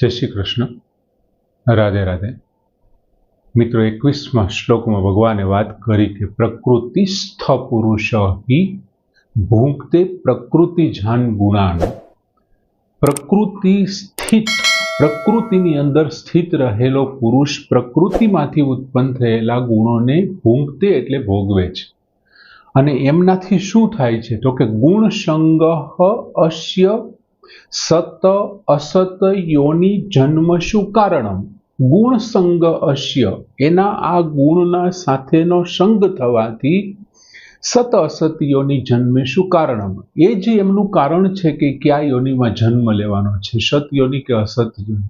જય શ્રી કૃષ્ણ. રાધે રાધે. મિત્રો, એકવીસમાં શ્લોકમાં ભગવાને વાત કરી કે પ્રકૃતિસ્થ પુરુષ હિ ભૂંકતે પ્રકૃતિ જાન ગુણાન. પ્રકૃતિ સ્થિત, પ્રકૃતિની અંદર સ્થિત રહેલો પુરુષ પ્રકૃતિમાંથી ઉત્પન્ન થયેલા ગુણોને ભૂંકતે એટલે ભોગવે છે. અને એમનાથી શું થાય છે? તો કે ગુણ સંગ્રહ અસ્ય સત અસત યોની જન્મશું કારણમ? ગુણ સંગ અશ્ય. એના આ ગુણના સાથેનો સંગ થવાથી સત અસત યોની જન્મે શું કારણમ? એ જે એમનું કારણ છે કે કયા યોનિમાં જન્મ લેવાનો છે, સત યોની કે અસત યોની?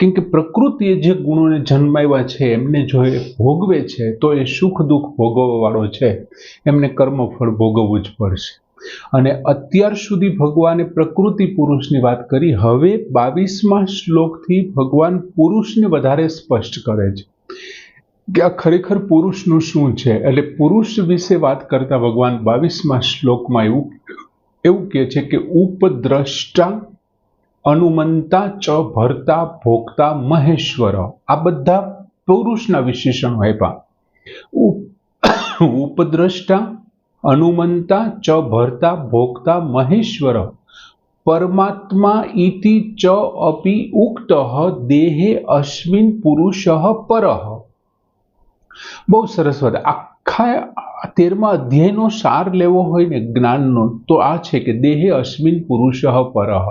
કેમ કે પ્રકૃતિએ જે ગુણોને જન્માવ્યા છે, એમને જો એ ભોગવે છે, તો એ સુખ દુઃખ ભોગવવાળો છે. એમને કર્મફળ ભોગવવું જ પડશે. અને અત્યાર સુધી ભગવાને પ્રકૃતિ પુરુષની વાત કરી, હવે બાવીસમાં શ્લોકથી ભગવાન પુરુષને વધારે સ્પષ્ટ કરે છે કે આ ખરેખર પુરુષનું શું છે? એટલે પુરુષ વિશે વાત કરતા ભગવાન બાવીસમાં શ્લોકમાં એવું એવું કહે છે કે ઉપદ્રષ્ટા અનુમંતા ચ ભરતા ભોગતા મહેશ્વર. આ બધા પુરુષના વિશેષણો આપ્યા ઉપદ્રષ્ટા અનુમંતા ચ ભરતા ભોગતા મહેશ્વર, પરમાત્મા ઇતિ ચ અપી ઉક્ત દેહે અશ્મિન પુરુષ પરહ બહુ સરસ વાત. આખા તેરમા અધ્યાયનો સાર લેવો હોય ને જ્ઞાનનો, તો આ છે કે દેહે અશ્મિન પુરુષ પરહ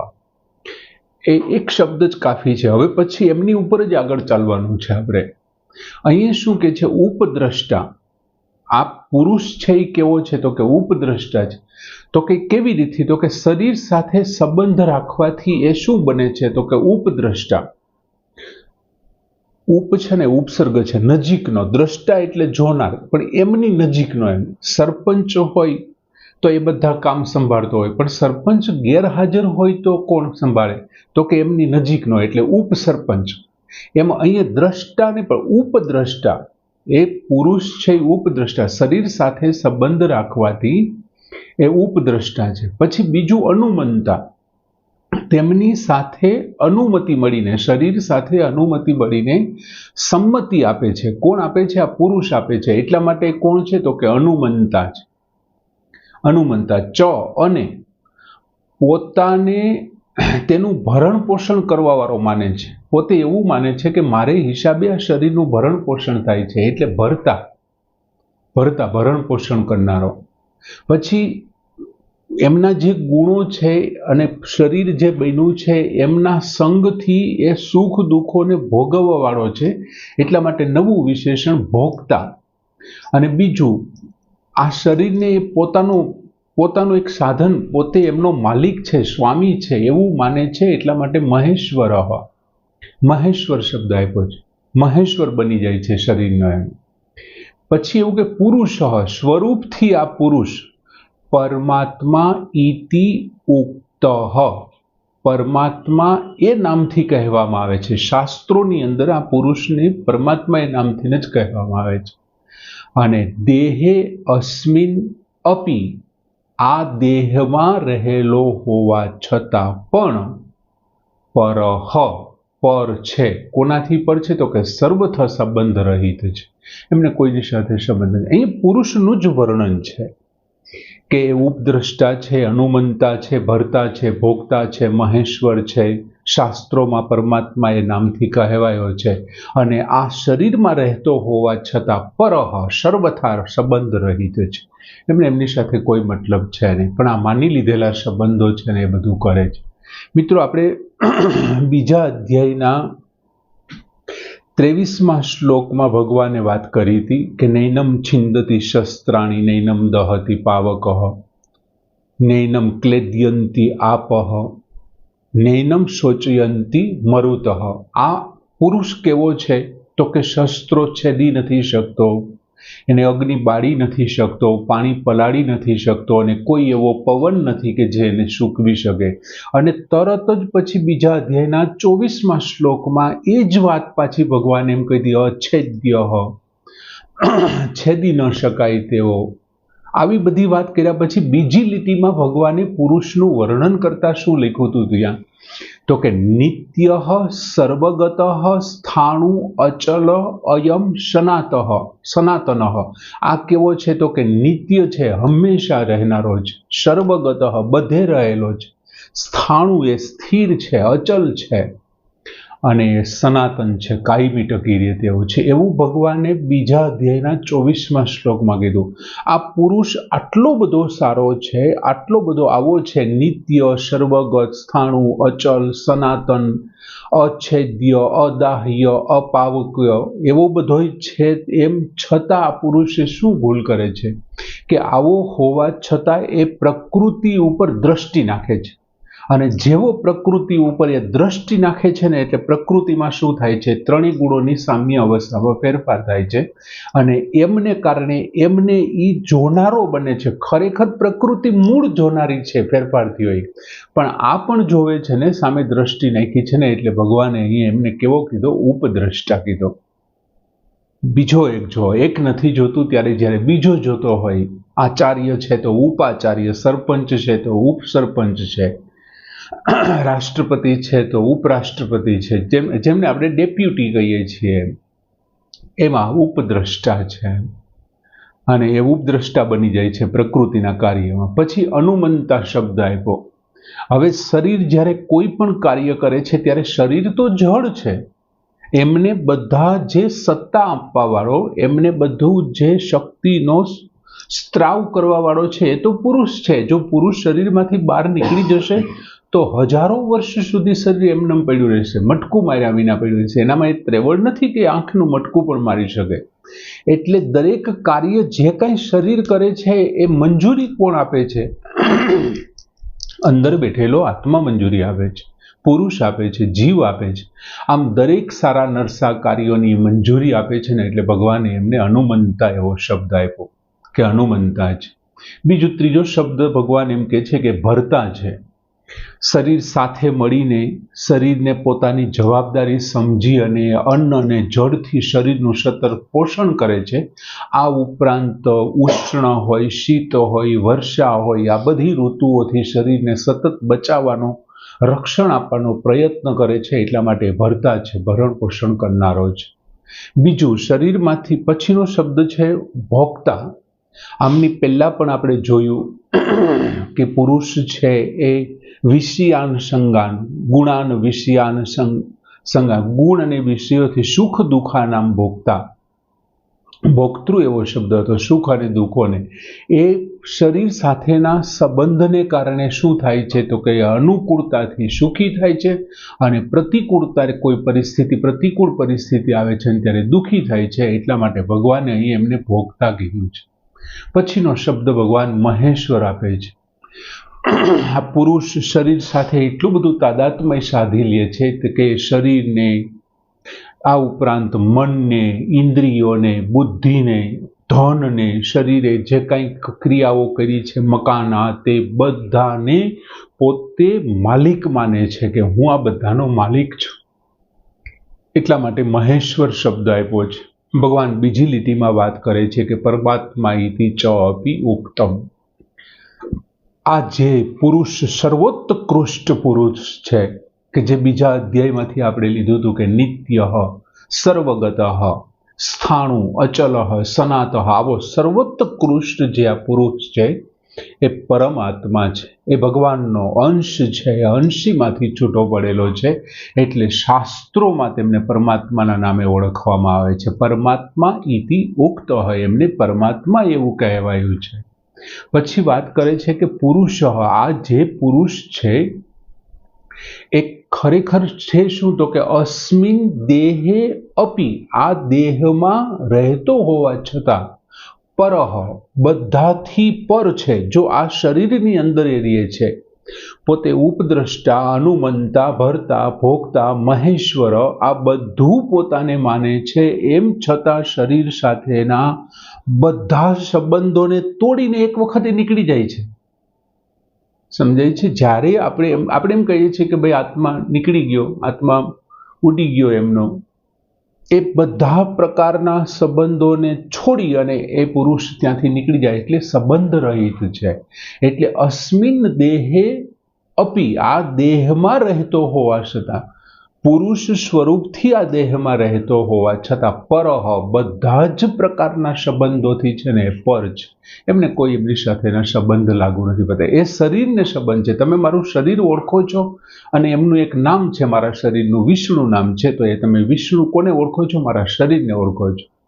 એ એક શબ્દ જ કાફી છે. હવે પછી એમની ઉપર જ આગળ ચાલવાનું છે આપણે. અહીંયા શું કે છે? ઉપદ્રષ્ટા. આ પુરુષ છે એ કેવો છે? તો કે ઉપદ્રષ્ટા છે તો કે કેવી રીતથી? તો કે શરીર સાથે સંબંધ રાખવાથી એ શું બને છે? તો કે ઉપદ્રષ્ટા. ઉપ છે ને ઉપસર્ગ છે, નજીકનો. દ્રષ્ટા એટલે જોનાર. પણ એમની નજીકનો એમ. સરપંચ હોય તો એ બધા કામ સંભાળતો હોય. પણ સરપંચ ગેરહાજર હોય તો કોણ સંભાળે? તો કે એમની નજીકનો, એટલે ઉપસરપંચ. એમ અહીંયા દ્રષ્ટા ને પણ ઉપદ્રષ્ટા. એ પુરુષ છે ઉપદ્રષ્ટા. શરીર સાથે સંબંધ રાખવાથી એ ઉપદ્રષ્ટા છે. પછી બીજું અનુમંતા તેમની સાથે અનુમતિ મળીને, શરીર સાથે અનુમતિ મળીને સંમતિ આપે છે. કોણ આપે છે? આ પુરુષ આપે છે. એટલા માટે કોણ છે? તો કે અનુમંતા છે. અનુમંતા ચ અને પોતાને તેનું ભરણ પોષણ કરવાવાળો માને છે. પોતે એવું માને છે કે મારે હિસાબે આ શરીરનું ભરણ પોષણ થાય છે, એટલે ભરતા ભરતા, ભરણ પોષણ કરનારો. પછી એમના જે ગુણો છે અને શરીર જે બન્યું છે, એમના સંગથી એ સુખ દુઃખોને ભોગવવાવાળો છે, એટલા માટે નવું વિશેષણ ભોગતા. અને બીજું, આ શરીરને પોતાનું પોતાનું એક સાધન પોતે એમનો માલિક છે, સ્વામી છે, એવું માને છે, એટલા માટે મહેશ્વર મહેશ્વર શબ્દ આપ્યો છે. મહેશ્વર બની જાય છે શરીરનો એમ. પછી એવું કે પુરુષ સ્વરૂપથી આ પુરુષ પરમાત્મા ઇતિ ઉક્ત પરમાત્મા એ નામથી કહેવામાં આવે છે. શાસ્ત્રોની અંદર આ પુરુષને પરમાત્મા એ નામથી જ કહેવામાં આવે છે. અને દેહે અસ્મિન અપી આ દેહમાં રહેલો હોવા છતાં પણ પરહ પર છે. કોનાથી પર છે? તો કે સર્વથ સંબંધ રહિત છે. એમને કોઈની સાથે સંબંધ નથી. અહીં પુરુષનું જ વર્ણન છે. કે ઉપદ્રષ્ટા છે, અનુમંતા છે, ભરતા છે, ભોગતા છે, મહેશ્વર છે, શાસ્ત્રોમાં પરમાત્મા એ નામથી કહેવાયો છે. અને આ શરીરમાં રહેતો હોવા છતાં પરહ સર્વથા સંબંધ રહિત છે. એમને એમની સાથે કોઈ મતલબ છે નહીં, પણ આ માની લીધેલા સંબંધો છે ને એ બધું કરે છે. મિત્રો, આપણે બીજા અધ્યાયના ત્રેવીસમાં શ્લોકમાં ભગવાને વાત કરી હતી કે નૈનમ છિંદતી શસ્ત્રાણી, નૈનમ દહતી પાવક, નૈનમ ક્લેદ્યંતી આપહ નૈનમ શોચયંતી મરુત. આ પુરુષ કેવો છે? તો કે શસ્ત્રો છેદી નથી શકતો. એને અગ્નિ બાળી નથી શકતો, પાણી પલાળી નથી શકતો અને કોઈ એવો પવન નથી કે જે એને સૂકવી શકે. અને તરત જ પછી બીજા અધ્યાયના ચોવીસમાં શ્લોકમાં એ જ વાત પાછી ભગવાન એમ કહી દી અછેદ્ય છેદી ન શકાય તેવો આવી બધી વાત કર્યા પછી બીજી લીટીમાં ભગવાને પુરુષનું વર્ણન કરતા શું લખ્યું હતું ત્યાં? તો કે નિત્ય સર્વગત સ્થાણુ અચલ અયમ સનાતઃ, સનાતન. આ કેવો છે તો કે નિત્ય છે, હંમેશા રહેનારો જ, સર્વગત બધે રહેલો જ. સ્થાણુ એ સ્થિર છે, અચલ છે. અને સનાતન છે, કાયમી ટકી રહે તેવું છે. એવું ભગવાને બીજા અધ્યાયના ચોવીસમાં શ્લોકમાં કીધું. આ પુરુષ આટલો બધો સારો છે, આટલો બધો આવો છે, નિત્ય, સર્વગત, સ્થાણુ, અચલ, સનાતન, અછેદ્ય, અદાહ્ય, અપાવક્ય એવો બધો છે એમ છતાં આ પુરુષે શું ભૂલ કરે છે? કે આવો હોવા છતાં એ પ્રકૃતિ ઉપર દ્રષ્ટિ નાખે છે. અને જેવો પ્રકૃતિ ઉપર એ દ્રષ્ટિ નાખે છે ને એટલે પ્રકૃતિમાં શું થાય છે? ત્રણેય ગુણોની સામ્ય અવસ્થામાં ફેરફાર થાય છે. અને એમને કારણે એમને એ જોનારો બને છે. ખરેખર પ્રકૃતિ મૂળ જોનારી છે, ફેરફારથી હોય. પણ આ પણ જોવે છે ને, સામે દ્રષ્ટિ નાખી છે ને, એટલે ભગવાને અહીં એમને કેવો કીધો? ઉપદ્રષ્ટા કીધો. બીજો એક જો, એક નથી જોતું ત્યારે જ્યારે બીજો જોતો હોય, આચાર્ય છે તો ઉપાચાર્ય, સરપંચ છે તો ઉપસરપંચ છે. રાષ્ટ્રપતિ છે તો ઉપરાષ્ટ્રપતિ છે. જેમ, જેમને આપણે ડેપ્યુટી કહીએ છીએ, એમાં ઉપદ્રષ્ટા છે. અને એ ઉપદ્રષ્ટા બની જાય છે પ્રકૃતિના કાર્યમાં. પછી અનુમંતા શબ્દ આપ્યો હવે શરીર જ્યારે કોઈ પણ કાર્ય કરે છે, ત્યારે શરીર તો જળ છે. એમને બધા જે સત્તા આપવાવાળો, એમને બધું જે શક્તિનો સ્ત્રાવ કરવાવાળો છે, એ તો પુરુષ છે. જો પુરુષ શરીરમાંથી બહાર નીકળી જશે તો હજારો વર્ષ સુધી શરીર એમનેમ પડ્યું રહેશે. મટકું માર્યા વિના પડ્યું રહેશે. એનામાં એ ત્રેવડ નથી કે આંખનું મટકું પણ મારી શકે. એટલે દરેક કાર્ય જે કાંઈ શરીર કરે છે એ મંજૂરી કોણ આપે છે? અંદર બેઠેલો આત્મા મંજૂરી આપે છે. પુરુષ આપે છે. જીવ આપે છે. આમ દરેક સારા નરસા કાર્યોની મંજૂરી આપે છે ને એટલે ભગવાને એમને અનુમંતા એવો શબ્દ આપ્યો કે અનુમંતા છે બીજું ત્રીજો શબ્દ ભગવાન એમ કે છે કે ભરતા છે. શરીર સાથે મળીને શરીરને પોતાની જવાબદારી સમજી અને અન્ન અને જળથી શરીરનું સતત પોષણ કરે છે. આ ઉપરાંત ઉષ્ણ હોય, શીત હોય, વર્ષા હોય, આ બધી ઋતુઓથી શરીરને સતત બચાવવાનો, રક્ષણ આપવાનો પ્રયત્ન કરે છે. એટલા માટે ભરતા છે, ભરણ પોષણ કરનારો છે બીજું, શરીરમાંથી પછીનો શબ્દ છે, ભોગતા. આમની પહેલાં પણ આપણે જોયું કે પુરુષ છે એ વિષયાન સંગાન ગુણાન વિષયાન સંગાન. ગુણ અને વિષયોથી સુખ દુઃખા નામ ભોગતા. ભોગતૃ એવો શબ્દ હતો, સુખ અને દુઃખોને. એ શરીર સાથેના સંબંધને કારણે શું થાય છે તો કે અનુકૂળતાથી સુખી થાય છે અને પ્રતિકૂળતા કોઈ પરિસ્થિતિ, પ્રતિકૂળ પરિસ્થિતિ આવે છે ત્યારે દુઃખી થાય છે એટલા માટે ભગવાને અહીં એમને ભોગતા કીધું છે. પછીનો શબ્દ ભગવાન મહેશ્વર આપે છે. આ પુરુષ શરીર સાથે એટલું બધું તાદાત્મય સાધી લે છે કે શરીરને આ ઉપરાંત મનને, ઇન્દ્રિયોને, બુદ્ધિને, ધનને, શરીરે જે કંઈક ક્રિયાઓ કરી છે, મકાન, તે બધાને પોતે માલિક માને છે કે હું આ બધાનો માલિક છું. એટલા માટે મહેશ્વર શબ્દ આપ્યો છે. ભગવાન બીજી લીટીમાં વાત કરે છે કે પરમાત્મા ઇતિ ચ અપી ઉક્તમ. આ જે પુરુષ સર્વોત્કૃષ્ટ પુરુષ છે, કે જે બીજા અધ્યાયમાંથી આપણે લીધું હતું કે નિત્ય, સર્વગત, સ્થાણુ, અચલ, સનાત, આવો સર્વોત્કૃષ્ટ જે આ પુરુષ છે એ પરમાત્મા છે. એ ભગવાનનો અંશ છે. એ અંશીમાંથી છૂટો પડેલો છે. એટલે શાસ્ત્રોમાં તેમને પરમાત્માના નામે ઓળખવામાં આવે છે. પરમાત્મા ઇતિ ઉક્ત હોય એમને પરમાત્મા એવું કહેવાયું છે. પછી વાત કરે છે કે પુરુષ, આ જે પુરુષ છે, એ ખરેખર છે શું? તો કે અસ્મિન દેહે અપી. આ દેહમાં રહેતો હોવા છતાં પરહ બધાથી પર છે, જો આ શરીરની અંદર એ રહે છે. પોતે ઉપદ્રષ્ટા અનુમનતા ભરતા, ભોગતા, મહેશ્વર, આ બધું પોતાને માને છે, એમ છતાં શરીર સાથેના બધા સંબંધોને તોડીને એક વખતે નીકળી જાય છે. સમજાય છે? જ્યારે આપણે આપણે એમ કહીએ છીએ કે ભાઈ આત્મા નીકળી ગયો, આત્મા ઉડી ગયો એમનો એ બધા પ્રકારના સંબંધોને છોડી અને એ પુરુષ ત્યાંથી નીકળી જાય એટલે સંબંધ રહિત છે. એટલે અસ્મિન દેહે અપી, આ દેહમાં રહેતો હોવા છતાં પુરુષ સ્વરૂપથી આ દેહમાં રહેતો હોવા છતાં પરહ બધા જ પ્રકારના સંબંધોથી છે ને પર છે એમને કોઈ એમની સાથેના સંબંધ લાગુ નથી પડતા. એ શરીરને સંબંધ છે. તમે મારું શરીર ઓળખો છો અને એમનું એક નામ છે મારા શરીરનું વિષ્ણુ નામ છે, તો એ તમે વિષ્ણુ કોને ઓળખો છો? મારા શરીરને ઓળખો છો.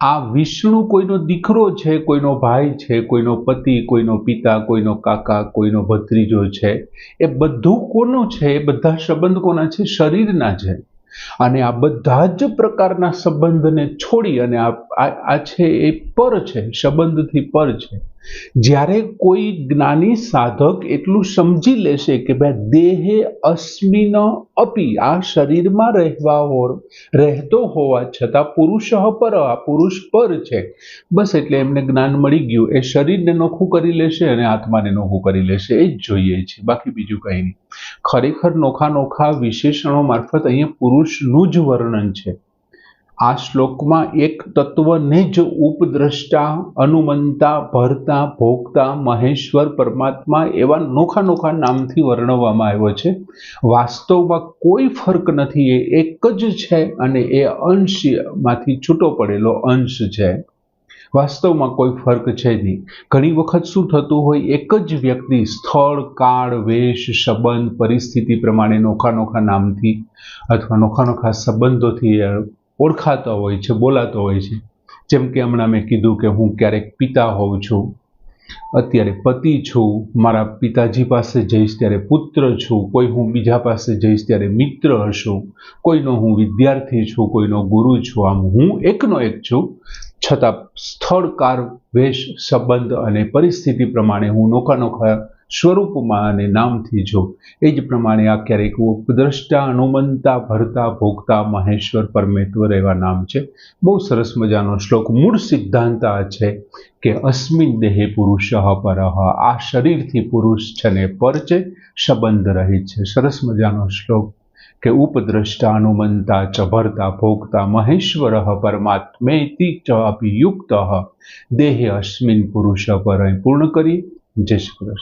આ વિષ્ણુ કોઈનો દીકરો છે, કોઈનો ભાઈ છે, કોઈનો પતિ, કોઈનો પિતા, કોઈનો કાકા, કોઈનો ભત્રીજો છે, એ બધું કોનું છે, એ બધા સંબંધ કોના છે? શરીરના છે. અને આ બધા જ પ્રકારના સંબંધને છોડી અને આ આ- છે એ પર છે, સંબંધથી પર છે. જ્યારે કોઈ જ્ઞાની સાધક એટલું સમજી લેશે કે ભાઈ દેહે અસ્મિન અપી, આ શરીરમાં રહેવા રહેતો હોવા છતાં પુરુષ પર, આ પુરુષ પર છે. બસ એટલે એમને જ્ઞાન મળી ગયું. એ શરીરને નોખું કરી લેશે અને આત્માને નોખું કરી લેશે. એ જ જોઈએ છે. બાકી બીજું કંઈ નહીં. ખરેખર નોખા નોખા વિશેષણો મારફત અહીંયા પુરુષનું જ વર્ણન છે. આ શ્લોકમાં એક તત્વને જ ઉપદ્રષ્ટા, અનુમંતા, ભરતા, ભોગતા, મહેશ્વર, પરમાત્મા એવા નોખા નોખા નામથી વર્ણવવામાં આવ્યો છે. વાસ્તવમાં કોઈ ફર્ક નથી, એ એક જ છે અને એ અંશમાંથી છૂટો પડેલો અંશ છે. વાસ્તવમાં કોઈ ફર્ક છે નહીં. ઘણી વખત શું થતું હોય, એક જ વ્યક્તિ સ્થળ, કાળ, વેશ, સંબંધ, પરિસ્થિતિ પ્રમાણે નોખા નોખા નામથી અથવા નોખા નોખા સંબંધોથી ઓળખાતો હોય છે, બોલાતો હોય છે. જેમ કે હમણાં મેં કીધું કે હું ક્યારેક પિતા હોઉં છું, અત્યારે પતિ છું, મારા પિતાજી પાસે જઈશ ત્યારે પુત્ર છું, કોઈ હું બીજા પાસે જઈશ ત્યારે મિત્ર હશું, કોઈનો હું વિદ્યાર્થી છું, કોઈનો ગુરુ છું, આમ હું એકનો એક છું. છતાં સ્થળ, કાર, વેશ, સંબંધ અને પરિસ્થિતિ પ્રમાણે હું નોખા નોખા સ્વરૂપમાં અને નામથી જો. એ જ પ્રમાણે આ ક્યારેક ઉપદ્રષ્ટા, અનુમંતા, ભરતા, ભોગતા, મહેશ્વર, પરમેશ્વર એવા નામ છે. બહુ સરસ મજાનો શ્લોક. મૂળ સિદ્ધાંત આ છે કે અસ્મિન દેહે પુરુષ પરહ. આ શરીરથી પુરુષ છે ને પર છે, સંબંધ રહિત છે. સરસ મજાનો શ્લોક. કે ઉપદ્રષ્ટા, અનુમંતા, ચ, ભરતા, ભોગતા, મહેશ્વર પરમાત્મેતિ ચ અપि યુક્ત દેહે અસ્મિન પુરુષ પર પૂર્ણ કરી જય શ્રી કૃષ્ણ.